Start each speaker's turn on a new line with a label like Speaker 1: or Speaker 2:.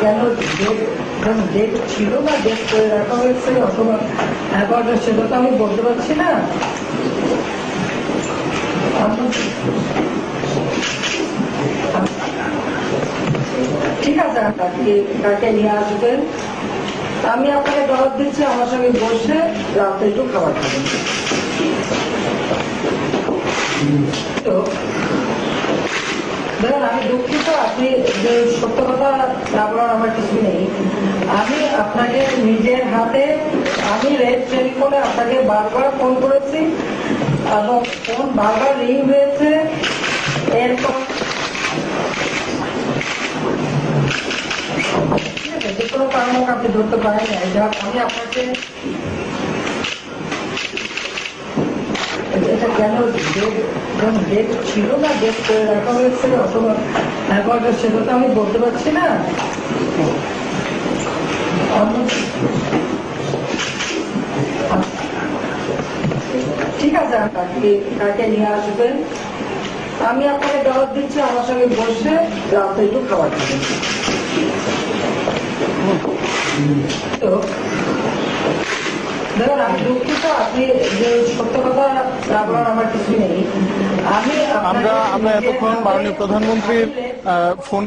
Speaker 1: কেন date date ছিল না ডেট করে রাখা হয়েছে, অথবা অ্যাবাউট সেটা তো আমি বলতে পারছি না। ঠিক আছে কাকে কাকে নিয়ে আসবেন। আমি আপনাকে জবাব দিচ্ছি, আমার সঙ্গে বসে রাতে একটু খাবার খাবেন। তো দেখুন আমি দুঃখিত, আপনি সত্য কথা না বলার আমার কিছু নেই আমি আপনাকে নিজের হাতে, আমি রেড টেলিফোনে আপনাকে বারবার ফোন করেছি এবং ফোন বারবার রিং হয়েছে। এরপর কোনো আপনি ধরতে পারেন আপনাকে এটা কেন ছিল না? ডেট করে সেটা তো আমি বলতে পারছি না আমি- কাকে কাকে নিয়ে আসবেন। আমি আপনাকে জবাব দিচ্ছি আমার সঙ্গে বসে রাতে একটু খাবার খাবেন। তো দেখুন আমি দুঃখিত আপনি যে সত্য কথা বলার আমার কিছু নেই। আমি
Speaker 2: আমরা আমরা এতক্ষণ মাননীয় প্রধানমন্ত্রীর ফোন